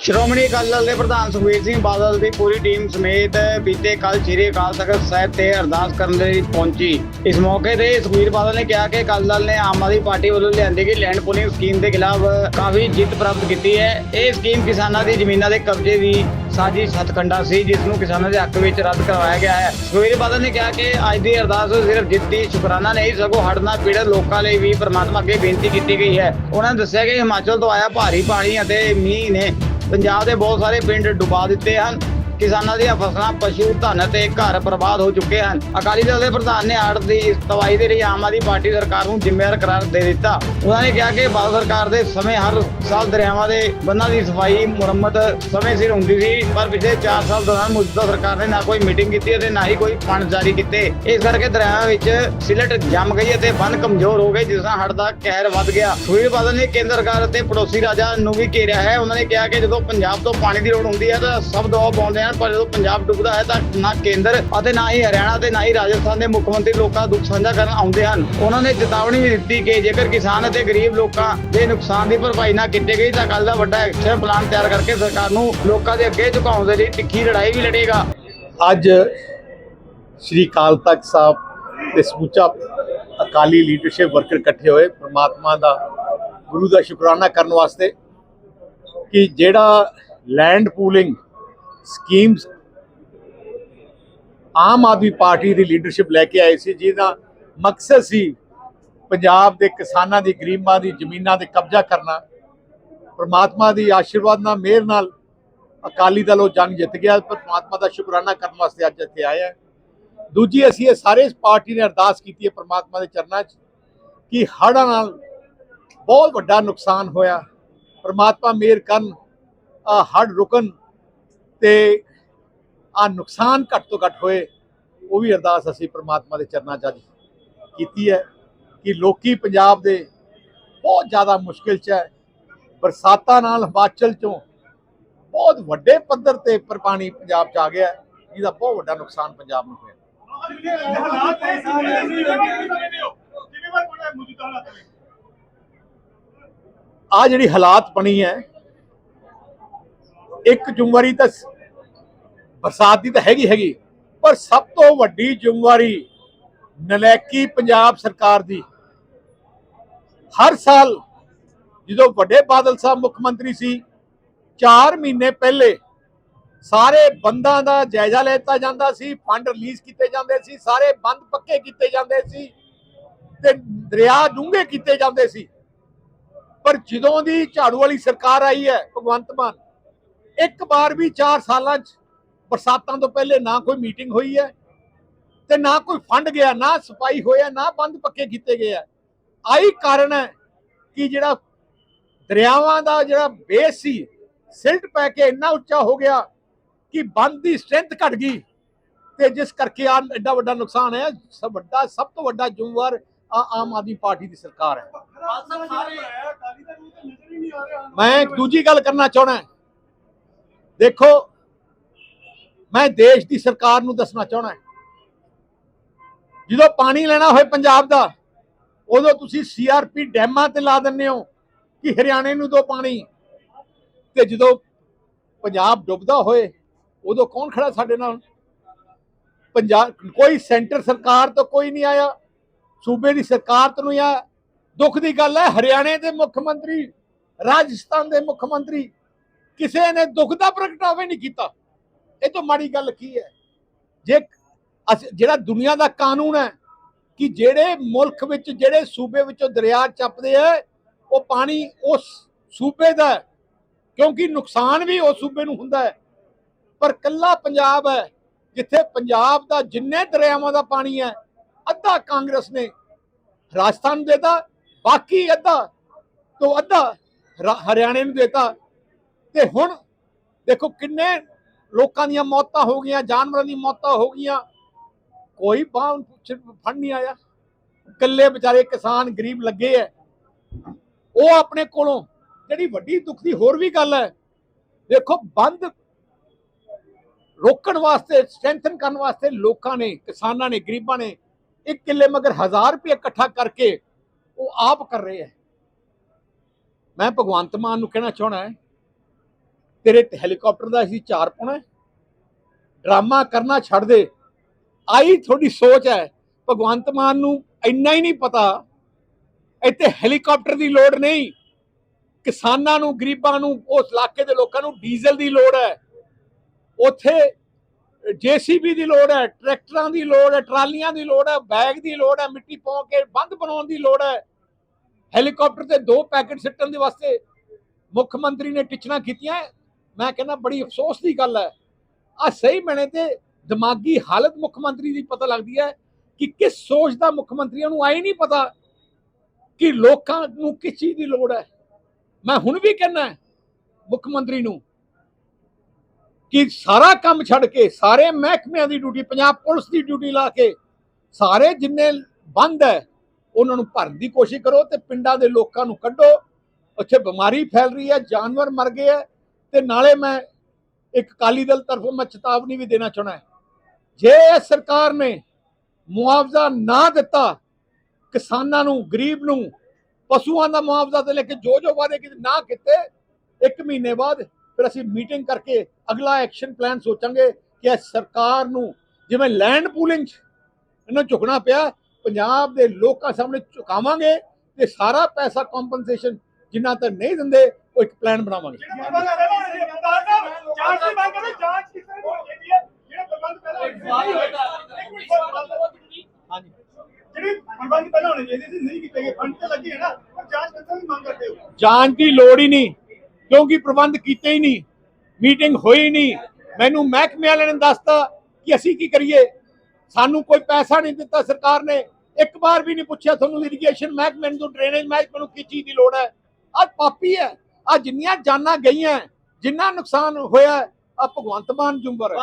ਸ਼੍ਰੋਮਣੀ ਅਕਾਲੀ ਦਲ ਦੇ ਪ੍ਰਧਾਨ ਸੁਖਬੀਰ ਸਿੰਘ ਬਾਦਲ ਦੀ ਪੂਰੀ ਟੀਮ ਸਮੇਤ ਬੀਤੇ ਕੱਲ ਸ੍ਰੀ ਅਕਾਲ ਤਖਤ ਸਾਹਿਬ ਤੇ ਅਰਦਾਸ ਕਰਨ ਲਈ ਪਹੁੰਚੀ। ਇਸ ਮੌਕੇ ਤੇ ਸੁਖਬੀਰ ਬਾਦਲ ਨੇ ਕਿਹਾ ਕਿ ਅਕਾਲੀ ਦਲ ਨੇ ਆਮ ਆਦਮੀ ਪਾਰਟੀ ਵੱਲੋਂ ਲਿਆਂਦੀ ਗਈ ਲੈਂਡ ਪੂਲਿੰਗ ਸਕੀਮ ਦੇ ਖਿਲਾਫ ਕਾਫੀ ਜਿੱਤ ਪ੍ਰਾਪਤ ਕੀਤੀ ਹੈ। ਇਹ ਸਕੀਮ ਕਿਸਾਨਾਂ ਦੀ ਜ਼ਮੀਨਾਂ ਦੇ ਕਬਜ਼ੇ ਦੀ ਸਾਜ਼ਿਸ਼ ਸਤਕੰਡਾ ਸੀ, ਜਿਸ ਨੂੰ ਕਿਸਾਨਾਂ ਦੇ ਹੱਕ ਵਿੱਚ ਰੱਦ ਕਰਵਾਇਆ ਗਿਆ ਹੈ। ਸੁਖਬੀਰ ਬਾਦਲ ਨੇ ਕਿਹਾ ਕਿ ਅੱਜ ਦੀ ਅਰਦਾਸ ਸਿਰਫ ਜਿੱਤ ਦੀ ਸ਼ੁਕਰਾਨਾ ਨਹੀਂ, ਸਗੋਂ ਹੜਨਾ ਪੀੜਤ ਲੋਕਾਂ ਲਈ ਵੀ ਪ੍ਰਮਾਤਮਾ ਅੱਗੇ ਬੇਨਤੀ ਕੀਤੀ ਗਈ ਹੈ। ਉਹਨਾਂ ਨੇ ਦੱਸਿਆ ਕਿ ਹਿਮਾਚਲ ਤੋਂ ਆਇਆ ਭਾਰੀ ਪਾਣੀ ਅਤੇ ਮੀਂਹ ਨੇ ਪੰਜਾਬ ਦੇ ਬਹੁਤ ਸਾਰੇ ਪਿੰਡ ਡੁਬਾ ਦਿੱਤੇ ਹਨ। ਕਿਸਾਨਾਂ ਦੀਆਂ ਫਸਲਾਂ, ਪਸ਼ੂ, ਧਨ ਤੇ ਘਰ ਬਰਬਾਦ ਹੋ ਚੁੱਕੇ ਹਨ। ਅਕਾਲੀ ਦਲ ਦੇ ਪ੍ਰਧਾਨ ਨੇ ਹੜ੍ਹ ਦੀ ਇਸ ਤਬਾਹੀ ਦੇ ਲਈ ਆਮ ਆਦਮੀ ਪਾਰਟੀ ਸਰਕਾਰ ਨੂੰ ਜ਼ਿੰਮੇਵਾਰ ਕਰਾਰ ਦੇ ਦਿੱਤਾ। ਉਹਨਾਂ ਨੇ ਕਿਹਾ ਕਿ ਬਾਦਲ ਸਰਕਾਰ ਦੇ ਸਮੇਂ ਹਰ ਸਾਲ ਦਰਿਆਵਾਂ ਦੇ ਬੰਨਾਂ ਦੀ ਸਫ਼ਾਈ ਮੁਰੰਮਤ ਸਮੇਂ ਸਿਰ ਹੁੰਦੀ ਸੀ, ਪਰ ਪਿਛਲੇ 4 ਸਾਲ ਦੌਰਾਨ ਮੌਜੂਦਾ ਸਰਕਾਰ ਨੇ ਨਾ ਕੋਈ ਮੀਟਿੰਗ ਕੀਤੀ ਅਤੇ ਨਾ ਹੀ ਕੋਈ ਫੰਡ ਜਾਰੀ ਕੀਤੇ। ਇਸ ਕਰਕੇ ਦਰਿਆਵਾਂ ਵਿੱਚ ਸਿਲਟ ਜੰਮ ਗਈ ਅਤੇ ਬੰਨ ਕਮਜ਼ੋਰ ਹੋ ਗਏ, ਜਿਸ ਨਾਲ ਹੜ ਦਾ ਕਹਿਰ ਵੱਧ ਗਿਆ। ਸੁਖਬੀਰ ਬਾਦਲ ਨੇ ਕੇਂਦਰ ਸਰਕਾਰ ਅਤੇ ਪੜੋਸੀ ਰਾਜਾਂ ਨੂੰ ਵੀ ਘੇਰਿਆ ਹੈ। ਉਹਨਾਂ ਨੇ ਕਿਹਾ ਕਿ ਜਦੋਂ ਪੰਜਾਬ ਤੋਂ ਪਾਣੀ ਦੀ ਲੋੜ ਹੁੰਦੀ ਹੈ ਤਾਂ ਸਭ ਦਬਾਅ ਪਾਉਂਦੇ ਹਨ ਪਰ ਜਦੋਂ ਪੰਜਾਬ ਡੁੱਬਦਾ ਹੈ ਤਾਂ ਨਾ ਕੇਂਦਰ ਅਤੇ ਨਾ ਹੀ ਹਰਿਆਣਾ ਤੇ ਨਾ ਹੀ ਰਾਜਸਥਾਨ ਦੇ ਮੁੱਖ ਮੰਤਰੀ ਲੋਕਾਂ ਦਾ ਦੁੱਖ ਸਾਂਝਾ ਕਰਨ ਆਉਂਦੇ ਹਨ। ਉਹਨਾਂ ਨੇ ਚੇਤਾਵਨੀ ਵੀ ਦਿੱਤੀ ਕਿ ਜੇਕਰ ਕਿਸਾਨ ਅਤੇ ਗਰੀਬ ਲੋਕਾਂ ਦੇ ਨੁਕਸਾਨ ਦੀ ਭਰਪਾਈ ਨਾ ਕੀਤੀ ਗਈ ਤਾਂ ਕੱਲ ਦਾ ਵੱਡਾ ਐਕਸ਼ਨ ਪਲਾਨ ਤਿਆਰ ਕਰਕੇ ਸਰਕਾਰ ਨੂੰ ਲੋਕਾਂ ਦੇ ਅੱਗੇ ਝੁਕਾਉਣ ਦੇ ਲਈ ਤਿੱਖੀ ਲੜਾਈ ਵੀ ਲੜੇਗਾ। ਅੱਜ ਸ਼੍ਰੀ ਅਕਾਲ ਤਖਤ ਸਾਹਿਬ ਤੇ ਸਮੁੱਚਾ ਅਕਾਲੀ ਲੀਡਰਸ਼ਿਪ ਵਰਕਰ ਇਕੱਠੇ ਹੋਏ ਪ੍ਰਮਾਤਮਾ ਦਾ, ਗੁਰੂ ਦਾ ਸ਼ੁਕਰਾਨਾ ਕਰਨ ਵਾਸਤੇ ਕਿ ਜਿਹੜਾ land pooling schemes Aam Aadmi party ਦੀ ਲੀਡਰਸ਼ਿਪ ਲੈ ਕੇ ਆਏ ਸੀ, ਜਿਹਦਾ ਮਕਸਦ ਸੀ ਪੰਜਾਬ ਦੇ ਕਿਸਾਨਾਂ ਦੀ, ਗਰੀਬਾਂ ਦੀ, ਜ਼ਮੀਨਾਂ ਤੇ ਕਬਜ਼ਾ ਕਰਨਾ। ਪ੍ਰਮਾਤਮਾ ਦੀ ਆਸ਼ੀਰਵਾਦ ਨਾਲ, ਮਿਹਰ ਨਾਲ ਅਕਾਲੀ ਦਲ ਉਹ ਜੰਗ ਜਿੱਤ ਗਿਆ ਪਰਮਾਤਮਾ ਦਾ ਸ਼ੁਕਰਾਨਾ ਕਰਨ ਵਾਸਤੇ ਅੱਜ ਇੱਥੇ ਆਏ ਆ ਦੂਜੀ, ਅਸੀਂ ਇਹ ਸਾਰੇ ਪਾਰਟੀ ਨੇ ਅਰਦਾਸ ਕੀਤੀ ਹੈ ਪਰਮਾਤਮਾ ਦੇ ਚਰਨਾਂ 'ਚ ਕਿ ਹੜ੍ਹਾਂ ਨਾਲ ਬਹੁਤ ਵੱਡਾ ਨੁਕਸਾਨ ਹੋਇਆ। ਪਰਮਾਤਮਾ ਮਿਹਰ ਕਰਨ ਆ ਹੜ੍ਹ ਰੁਕਣ ਤੇ ਆ ਨੁਕਸਾਨ ਘੱਟ ਤੋਂ ਘੱਟ ਹੋਏ ਉਹ ਵੀ ਅਰਦਾਸ ਅਸੀਂ ਪਰਮਾਤਮਾ ਦੇ ਚਰਨਾਂ 'ਚ ਅੱਜ ਕੀਤੀ ਹੈ ਕਿ ਲੋਕੀ ਪੰਜਾਬ ਦੇ ਬਹੁਤ ਜ਼ਿਆਦਾ ਮੁਸ਼ਕਿਲ 'ਚ ਹੈ ਬਰਸਾਤਾਂ ਨਾਲ ਹਿਮਾਚਲ 'ਚੋਂ ਬਹੁਤ ਵੱਡੇ ਪੱਧਰ ਤੇ ਪਰ ਪਾਣੀ ਪੰਜਾਬ 'ਚ ਆ ਗਿਆ ਹੈ, ਜਿਹਦਾ ਬਹੁਤ ਵੱਡਾ ਨੁਕਸਾਨ ਪੰਜਾਬ ਨੂੰ ਹੋਇਆ। ਆ ਜਿਹੜੀ ਹਾਲਾਤ ਬਣੀ ਹੈ ਇੱਕ ਜ਼ਿੰਮੇਵਾਰੀ ਤਾਂ ਬਰਸਾਤ ਦੀ ਤਾਂ ਹੈਗੀ ਹੈਗੀ। ਪਰ ਸਭ ਤੋਂ ਵੱਡੀ ਜ਼ਿੰਮੇਵਾਰੀ ਨਲੈਕੀ ਪੰਜਾਬ ਸਰਕਾਰ ਦੀ। ਹਰ ਸਾਲ ਜਦੋਂ ਵੱਡੇ ਬਾਦਲ ਸਾਹਿਬ ਮੁੱਖ ਮੰਤਰੀ ਸੀ 4 ਮਹੀਨੇ ਪਹਿਲੇ ਸਾਰੇ ਬੰਦਾਂ ਦਾ ਜਾਇਜ਼ਾ ਲੈਤਾ ਜਾਂਦਾ ਸੀ, ਫੰਡ ਰਿਲੀਜ਼ ਕੀਤੇ ਜਾਂਦੇ ਸੀ, ਸਾਰੇ ਬੰਦ ਪੱਕੇ ਕੀਤੇ ਜਾਂਦੇ ਸੀ ਤੇ ਦਰਿਆ ਡੂੰਘੇ ਕੀਤੇ ਜਾਂਦੇ ਸੀ। ਪਰ ਜਦੋਂ ਦੀ ਝਾੜੂ ਵਾਲੀ ਸਰਕਾਰ ਆਈ ਹੈ, ਭਗਵੰਤ ਮਾਨ, ਇੱਕ ਵਾਰ ਵੀ 4 ਸਾਲਾਂ 'ਚ ਬਰਸਾਤਾਂ ਤੋਂ ਪਹਿਲੇ ਨਾ ਕੋਈ ਮੀਟਿੰਗ ਹੋਈ ਹੈ ਤੇ ਨਾ ਕੋਈ ਫੰਡ ਗਿਆ ਨਾ ਸਫ਼ਾਈ ਹੋਇਆ ਨਾ ਬੰਦ ਪੱਕੇ ਕੀਤੇ ਗਏ ਆ। ਆਹੀ ਕਾਰਨ ਹੈ ਕਿ ਜਿਹੜਾ ਦਰਿਆਵਾਂ ਦਾ ਜਿਹੜਾ ਬੇਸ ਸੀ ਸਿਲਟ ਪੈ ਕੇ ਇੰਨਾ ਉੱਚਾ ਹੋ ਗਿਆ ਕਿ ਬੰਦ ਦੀ ਸਟਰੈਂਥ ਘਟ ਗਈ ਤੇ ਜਿਸ ਕਰਕੇ ਆ ਐਡਾ ਵੱਡਾ ਨੁਕਸਾਨ ਹੈ ਸਭ ਵੱਡਾ ਸਭ ਤੋਂ ਵੱਡਾ ਜ਼ਿੰਮੇਵਾਰ ਆ ਆਮ ਆਦਮੀ ਪਾਰਟੀ ਦੀ ਸਰਕਾਰ ਹੈ। ਮੈਂ ਦੂਜੀ ਗੱਲ ਕਰਨਾ ਚਾਹਣਾ ਦੇਖੋ ਮੈਂ ਦੇਸ਼ ਦੀ ਸਰਕਾਰ ਨੂੰ ਦੱਸਣਾ ਚਾਹਣਾ ਜਦੋਂ ਪਾਣੀ ਲੈਣਾ ਹੋਏ ਪੰਜਾਬ ਦਾ, ਉਦੋਂ ਤੁਸੀਂ ਸੀਆਰਪੀ ਡੈਮਾਂ ਤੇ ਲਾ ਦਿੰਦੇ ਹੋ ਕਿ ਹਰਿਆਣੇ ਨੂੰ ਦੋ ਪਾਣੀ। ਤੇ ਜਦੋਂ ਪੰਜਾਬ ਡੁੱਬਦਾ ਹੋਏ, ਉਦੋਂ ਕੌਣ ਖੜਾ ਸਾਡੇ ਨਾਲ? ਪੰਜਾਬ, ਕੋਈ ਸੈਂਟਰ ਸਰਕਾਰ ਤੋਂ ਕੋਈ ਨਹੀਂ ਆਇਆ। ਸੂਬੇ ਦੀ ਸਰਕਾਰ ਤੋਂ ਨਹੀਂ ਆਇਆ। ਦੁੱਖ ਦੀ ਗੱਲ ਹੈ, ਹਰਿਆਣੇ ਦੇ ਮੁੱਖ ਮੰਤਰੀ, ਰਾਜਸਥਾਨ ਦੇ ਮੁੱਖ ਮੰਤਰੀ, ਕਿਸੇ ਨੇ ਦੁੱਖ ਦਾ ਪ੍ਰਗਟਾਵਾ ਨਹੀਂ ਕੀਤਾ। ਇਹ ਤੋਂ ਮਾੜੀ ਗੱਲ ਕੀ ਹੈ? ਜੇ ਅਸੀਂ- ਜਿਹੜਾ ਦੁਨੀਆ ਦਾ ਕਾਨੂੰਨ ਹੈ ਕਿ ਜਿਹੜੇ ਮੁਲਕ ਵਿੱਚ, ਜਿਹੜੇ ਸੂਬੇ ਵਿੱਚੋਂ ਦਰਿਆ ਚੱਪਦੇ ਆ, ਉਹ ਪਾਣੀ ਉਸ ਸੂਬੇ ਦਾ ਕਿਉਂਕਿ ਨੁਕਸਾਨ ਵੀ ਉਸ ਸੂਬੇ ਨੂੰ ਹੁੰਦਾ ਹੈ। ਪਰ ਕੱਲਾ ਪੰਜਾਬ ਹੈ, ਜਿੱਥੇ ਪੰਜਾਬ ਦਾ ਜਿੰਨੇ ਦਰਿਆਵਾਂ ਦਾ ਪਾਣੀ ਹੈ, ਅੱਧਾ ਕਾਂਗਰਸ ਨੇ ਰਾਜਸਥਾਨ ਨੂੰ ਦੇਤਾ, ਬਾਕੀ ਅੱਧਾ ਤੋਂ ਅੱਧਾ ਰਾ- ਹਰਿਆਣੇ ਨੂੰ ਦੇਤਾ। ਤੇ ਹੁਣ ਦੇਖੋ ਕਿੰਨੇ ਲੋਕਾਂ ਦੀਆਂ ਮੌਤਾਂ ਹੋ ਗਈਆਂ, ਜਾਨਵਰਾਂ ਦੀਆਂ ਮੌਤਾਂ ਹੋ ਗਈਆਂ। ਕੋਈ ਬਾਹ ਫੰਡ ਨਹੀਂ ਆਇਆ। ਇਕੱਲੇ ਵਿਚਾਰੇ ਕਿਸਾਨ ਗਰੀਬ ਲੱਗੇ ਐ। ਉਹ ਆਪਣੇ ਕੋਲੋਂ ਜਿਹੜੀ ਵੱਡੀ ਦੁੱਖ ਦੀ ਹੋਰ ਵੀ ਗੱਲ ਹੈ ਦੇਖੋ, ਬੰਦ ਰੋਕਣ ਵਾਸਤੇ ਸਟਰੈਂਥਨ ਕਰਨ ਵਾਸਤੇ ਲੋਕਾਂ ਨੇ, ਕਿਸਾਨਾਂ ਨੇ, ਗਰੀਬਾਂ ਨੇ ਇੱਕ ਕਿੱਲੇ ਮਗਰ 1000 ਰੁਪਏ ਇਕੱਠਾ ਕਰਕੇ ਉਹ ਆਪ ਕਰ ਰਹੇ ਹੈ ਮੈਂ ਭਗਵੰਤ ਮਾਨ ਨੂੰ ਕਹਿਣਾ ਚਾਹਣਾ ਹੈ ਤੇਰੇ ਤੇ ਹੈਲੀਕਾਪਟਰ ਦਾ ਅਸੀਂ ਚਾਰ ਪਾਉਣਾ ਡਰਾਮਾ ਕਰਨਾ ਛੱਡ ਦੇ। ਆਈ ਤੁਹਾਡੀ ਸੋਚ ਹੈ। ਭਗਵੰਤ ਮਾਨ ਨੂੰ ਇੰਨਾ ਹੀ ਨਹੀਂ ਪਤਾ। ਇੱਥੇ ਹੈਲੀਕਾਪਟਰ ਦੀ ਲੋੜ ਨਹੀਂ। ਕਿਸਾਨਾਂ ਨੂੰ, ਗਰੀਬਾਂ ਨੂੰ, ਉਸ ਇਲਾਕੇ ਦੇ ਲੋਕਾਂ ਨੂੰ ਡੀਜ਼ਲ ਦੀ ਲੋੜ ਹੈ। ਉੱਥੇ ਜੀਸੀਬੀ ਦੀ ਲੋੜ ਹੈ, ਟਰੈਕਟਰਾਂ ਦੀ ਲੋੜ ਹੈ, ਟਰਾਲੀਆਂ ਦੀ ਲੋੜ ਹੈ, ਬੈਗ ਦੀ ਲੋੜ ਹੈ, ਮਿੱਟੀ ਪਾਉ ਕੇ ਬੰਦ ਬਣਾਉਣ ਦੀ ਲੋੜ ਹੈ। ਹੈਲੀਕਾਪਟਰ ਤੇ ਦੋ ਪੈਕੇਟ ਸਿੱਟਣ ਦੇ ਵਾਸਤੇ ਮੁੱਖ ਮੰਤਰੀ ਨੇ ਟਿਚਣਾ ਕੀਤੀਆਂ ਮੈਂ ਕਹਿੰਦਾ ਬੜੀ ਅਫਸੋਸ ਦੀ ਗੱਲ ਹੈ। ਆ ਸਹੀ ਬਣੇ ਤੇ ਦਿਮਾਗੀ ਹਾਲਤ ਮੁੱਖ ਮੰਤਰੀ ਦੀ ਪਤਾ ਲੱਗਦੀ ਹੈ ਕਿ ਕਿਸ ਸੋਚ ਦਾ ਮੁੱਖ ਮੰਤਰੀਆਂ ਨੂੰ ਆਈ ਨਹੀਂ ਪਤਾ ਕਿ ਲੋਕਾਂ ਨੂੰ ਕਿਸ ਚੀਜ਼ ਦੀ ਲੋੜ ਹੈ। ਮੈਂ ਹੁਣ ਵੀ ਕਹਿੰਦਾ ਮੁੱਖ ਮੰਤਰੀ ਨੂੰ ਕਿ ਸਾਰਾ ਕੰਮ ਛੱਡ ਕੇ, ਸਾਰੇ ਮਹਿਕਮਿਆਂ ਦੀ ਡਿਊਟੀ, ਪੰਜਾਬ ਪੁਲਿਸ ਦੀ ਡਿਊਟੀ ਲਾ ਕੇ ਸਾਰੇ ਜਿੰਨੇ ਬੰਦ ਹੈ, ਉਹਨਾਂ ਨੂੰ ਭਰਨ ਦੀ ਕੋਸ਼ਿਸ਼ ਕਰੋ ਤੇ ਪਿੰਡਾਂ ਦੇ ਲੋਕਾਂ ਨੂੰ ਕੱਢੋ। ਉੱਥੇ ਬਿਮਾਰੀ ਫੈਲ ਰਹੀ ਹੈ, ਜਾਨਵਰ ਮਰ ਗਏ ਹੈ ਤੇ ਨਾਲੇ ਮੈਂ ਇੱਕ ਅਕਾਲੀ ਦਲ ਤਰਫੋਂ ਮੈਂ ਚੇਤਾਵਨੀ ਵੀ ਦੇਣਾ ਚਾਹਣਾ ਜੇ ਇਹ ਸਰਕਾਰ ਨੇ ਮੁਆਵਜ਼ਾ ਨਾ ਦਿੱਤਾ, ਕਿਸਾਨਾਂ ਨੂੰ, ਗਰੀਬ ਨੂੰ, ਪਸ਼ੂਆਂ ਦਾ ਮੁਆਵਜ਼ਾ ਤੇ ਲੈ ਕੇ ਜੋ ਜੋ ਵਾਅਦੇ ਕੀਤੇ ਨਾ ਕੀਤੇ, ਇੱਕ ਮਹੀਨੇ ਬਾਅਦ ਫਿਰ ਅਸੀਂ ਮੀਟਿੰਗ ਕਰਕੇ ਅਗਲਾ ਐਕਸ਼ਨ ਪਲਾਨ ਸੋਚਾਂਗੇ ਕਿ ਇਹ ਸਰਕਾਰ ਨੂੰ ਜਿਵੇਂ ਲੈਂਡ ਪੂਲਿੰਗ 'ਚ ਇਹਨਾਂ ਝੁਕਣਾ ਪਿਆ, ਪੰਜਾਬ ਦੇ ਲੋਕਾਂ ਸਾਹਮਣੇ ਝੁਕਾਵਾਂਗੇ ਤੇ ਸਾਰਾ ਪੈਸਾ ਕੰਪਨਸੇਸ਼ਨ ਜਿੰਨਾ ਤੱਕ ਨਹੀਂ ਦਿੰਦੇ ਉਹ ਇੱਕ ਪਲਾਨ ਬਣਾਵਾਂਗੇ। ਜਾਂਚ ਦੀ ਪ੍ਰਬੰਧ ਕੀਤੇ ਗਏ ਲੋੜ ਹੀ ਨਹੀਂ, ਕਿਉਂਕਿ ਪ੍ਰਬੰਧ ਕੀਤੇ ਹੀ ਨਹੀਂ ਮੀਟਿੰਗ ਹੋਈ ਨਹੀਂ। ਮੈਨੂੰ ਮਹਿਕਮੇ ਵਾਲਿਆਂ ਨੇ ਦੱਸਤਾ ਕਿ ਅਸੀਂ ਕੀ ਕਰੀਏ। ਸਾਨੂੰ ਕੋਈ ਪੈਸਾ ਨਹੀਂ ਦਿੱਤਾ ਸਰਕਾਰ ਨੇ। ਇੱਕ ਵਾਰ ਵੀ ਨਹੀਂ ਪੁੱਛਿਆ ਤੁਹਾਨੂੰ ਇਰੀਗੇਸ਼ਨ ਮਹਿਕਮੇ ਨੂੰ ਡਰੇਨੇਜ ਮਹਿਕਮੇ ਨੂੰ ਕੀ ਚੀਜ਼ ਦੀ ਲੋੜ ਹੈ। ਅੱਜ ਪਾਪੀ ਹੈ। ਆ ਜਿੰਨੀਆਂ ਜਾਨਾਂ ਗਈਆਂ ਜਿੰਨਾ ਨੁਕਸਾਨ ਹੋਇਆ ਆ ਭਗਵੰਤ ਮਾਨ ਜੁੰਬਰ।